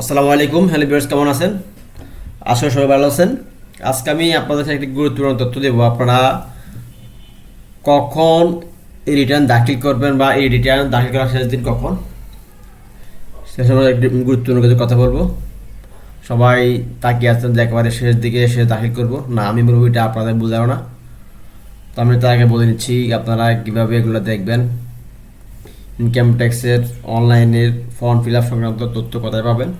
আসসালামু আলাইকুম। হ্যালো বিয়ার্স কেমন আছেন? আসলে সবাই ভালো আছেন। আজকে আমি আপনাদের একটি গুরুত্বপূর্ণ তথ্য দেবো। আপনারা কখন এই রিটার্ন দাখিল করবেন বা এই রিটার্ন দাখিল করার শেষ দিন কখন? সে সময় একটি গুরুত্বপূর্ণ কিছু কথা বলব। সবাই তাকিয়ে আছেন যে একেবারে শেষ দিকে এসে দাখিল করব। না, আমি এটা আপনাদের বোঝাও না। তো আমি তার আগে বলে নিচ্ছি, আপনারা কীভাবে এগুলো দেখবেন? ইনকাম ট্যাক্সের অনলাইনের ফর্ম ফিল আপ সংক্রান্ত তথ্য কোথায় পাবেন?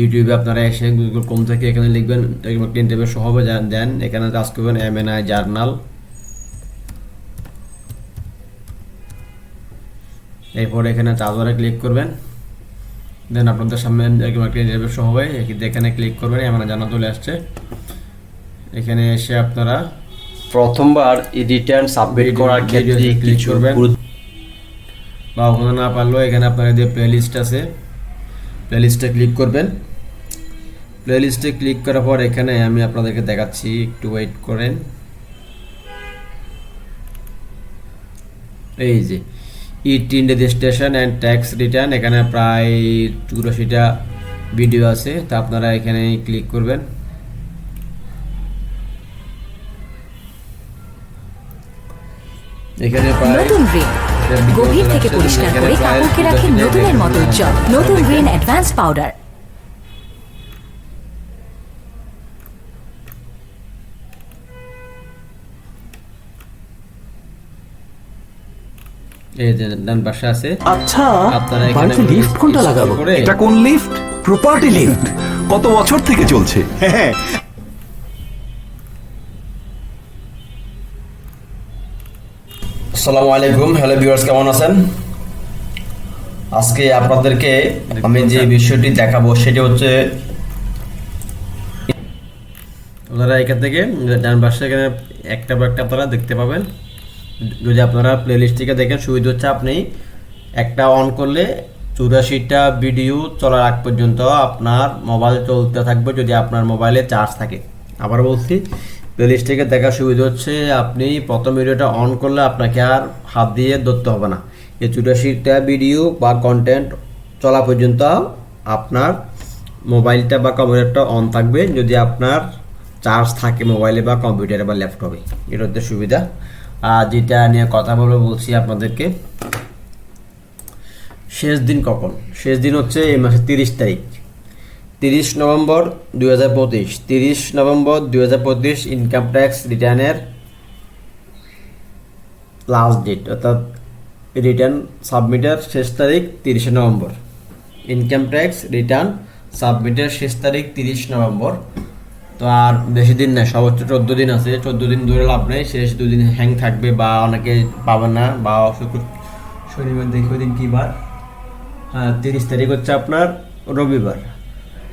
ইউটিউবে আপনারা এসে গুগল কম থেকে এখানে লিখবেন ক্লিন টেবিল সহ দেন এখানে কাজ করবেন এম এন আই জার্নাল এরপর এখানে চার্জারে ক্লিক করবেন। দেন আপনাদের সামনে ক্লিন টেবিল সহ হবে এখানে ক্লিক করবেন এমন জানা চলে আসছে। এখানে এসে আপনারা প্রথমবার রিটার্ন সাবমিট করার ক্ষেত্রে কিছু করবেন। বা ওখানে না পারলেও এখানে আপনার যে প্লেলিস্ট আছে প্লেলিস্টে ক্লিক করবেন। প্লেলিস্টে ক্লিক করার পর এখানে আমি আপনাদেরকে দেখাচ্ছি, একটু ওয়েট করেন। এই যে eTIN registration and tax return এখানে প্রায় চুরাশিটা ভিডিও আছে, তা আপনারা এখানে ক্লিক করবেন। এখানে প্রায় গভীর থেকে পরিষ্কার করে কাপড়কে রাখে নতুনের মতো উজ্জ্বল। নতুন ঋণ অ্যাডভান্স পাউডার। এই যে ডান পাশে আছে। আচ্ছা আপনারা এখানে বাড়িতে লিফট কোনটা লাগাবো? এটা কোন লিফট? Property lift. কত বছর থেকে চলছে? হ্যাঁ। আসসালামু আলাইকুম। হ্যালো ভিউয়ার্স কেমন আছেন? আজকে আপনাদেরকে আমি যে বিষয়টি দেখাবো সেটি হচ্ছে আপনারা এখান থেকে ডান পাশে এখানে একটা বা একটা আপনারা দেখতে পাবেন। যদি আপনারা প্লেলিস্ট থেকে দেখেন সুবিধা হচ্ছে আপনি একটা অন করলে চুরাশিটা ভিডিও চলার আগ পর্যন্ত আপনার মোবাইল চলতে থাকবে যদি আপনার মোবাইলে চার্জ থাকে। আবার বলছি প্লেলিস্ট থেকে দেখার সুবিধা হচ্ছে আপনি প্রথম ভিডিওটা অন করলে আপনাকে আর হাত দিয়ে ধরতে হবে না। এই চুরাশিটা ভিডিও বা কন্টেন্ট চলা পর্যন্ত আপনার মোবাইলটা বা কম্পিউটারটা অন থাকবে। যদি আপনার চার্জ থাকে মোবাইলে বা কম্পিউটারে বা ল্যাপটপে এটা হচ্ছে সুবিধা। আর যেটা নিয়ে কথা বলব, বলছি আপনাদেরকে, শেষ দিন কখন? শেষ দিন হচ্ছে এই মাসের তিরিশ তারিখ। তিরিশ নভেম্বর দুই হাজার পঁচিশ। তিরিশ নভেম্বর দুই হাজার পঁচিশ ইনকাম ট্যাক্স রিটার্নের লাস্ট ডেট অর্থাৎ রিটার্ন সাবমিটের শেষ তারিখ তিরিশে নভেম্বর। ইনকাম ট্যাক্স রিটার্ন সাবমিটের শেষ তারিখ তিরিশ নভেম্বর। তো আর বেশি দিন না সর্বোচ্চ চোদ্দ দিন আছে। চোদ্দ দিন ধরে লাভ নেই, শেষ দুদিন হ্যাং থাকবে বা অনেকে পাবেন না বা শুক্র শনিবার দেখি ওই দিন কী বার হ্যাঁ তিরিশ তারিখ হচ্ছে আপনার রবিবার।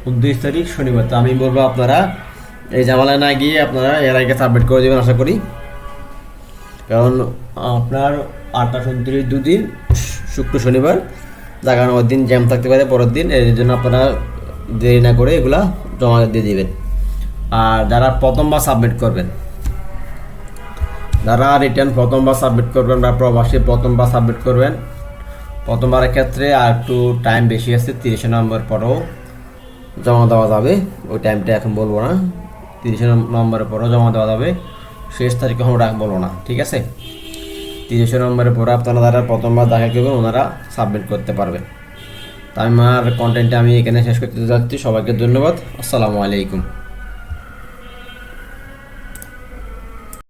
উনত্রিশ তারিখ শনিবার। তো আমি বলব আপনারা, এই জামালায় না গিয়ে আপনারা এর আগে সাবমিট করে দেবেন আশা করি। কারণ আপনার আটটা উনত্রিশ দুদিন, শুক্র, শনিবার লাগানোর দিন জ্যাম থাকতে পারে, পরের দিন। এর জন্য আপনারা দেরি না করে এগুলা জমা দিয়ে দিবেন। আর যারা প্রথমবার সাবমিট করবেন, যারা রিটার্ন প্রথমবার সাবমিট করবেন বা প্রবাসী প্রথমবার সাবমিট করবেন, প্রথমবারের ক্ষেত্রে আর একটু টাইম বেশি আছে, তিরিশে নম্বর পরেও। জমা দেওয়া যাবে। ওই টাইমটা এখন বলব না। তিরিশে নম্বরের পরেও জমা দেওয়া যাবে। শেষ তারিখে আমরা বলব না, ঠিক আছে? তিরিশে নম্বরের পরে আপনারা যারা প্রথমবার দেখা করবেন, ওনারা সাবমিট করতে পারবেন। তাই আমার কন্টেন্টটা আমি এখানে শেষ করতে যাচ্ছি। সবাইকে ধন্যবাদ। আসসালামু আলাইকুম।